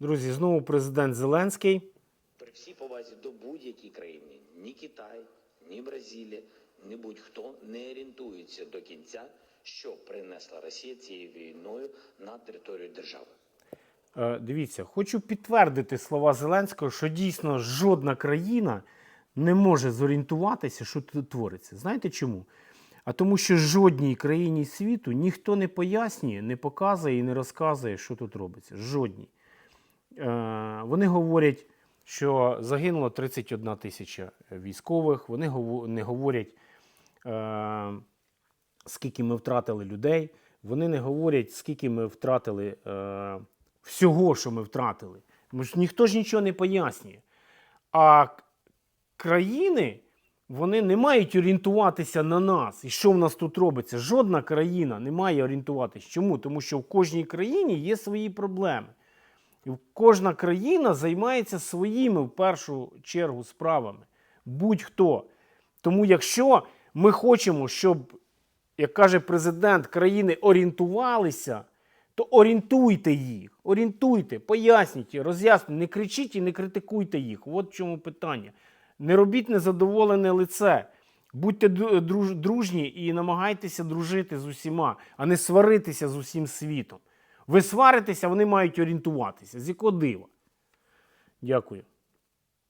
Друзі, знову президент Зеленський. При всій повазі до будь-якій країни, ні Китай, ні Бразилія, ні будь-хто не орієнтується до кінця, що принесла Росія цією війною на територію держави. Е, Дивіться, хочу підтвердити слова Зеленського, що дійсно жодна країна не може зорієнтуватися, що тут твориться. Знаєте чому? А тому, що жодній країні світу ніхто не пояснює, не показує і не розказує, що тут робиться. Жодній. Е, Вони говорять, що загинуло 31 тисяча військових. Вони не говорять, е, скільки ми втратили людей. Вони не говорять, скільки ми втратили е, всього, що ми втратили. Ніхто ж нічого не пояснює. А країни вони не мають орієнтуватися на нас і що в нас тут робиться. Жодна країна не має орієнтуватися. Чому? Тому що в кожній країні є свої проблеми. І кожна країна займається своїми в першу чергу справами. Будь-хто. Тому якщо ми хочемо, щоб, як каже президент, країни орієнтувалися, то орієнтуйте їх, орієнтуйте, поясніть, роз'ясніть, не кричіть і не критикуйте їх. От в чому питання. Не робіть незадоволене лице. Будьте дружні і намагайтеся дружити з усіма, а не сваритися з усім світом. Ви сваритеся, вони мають орієнтуватися. З якого дива? Дякую.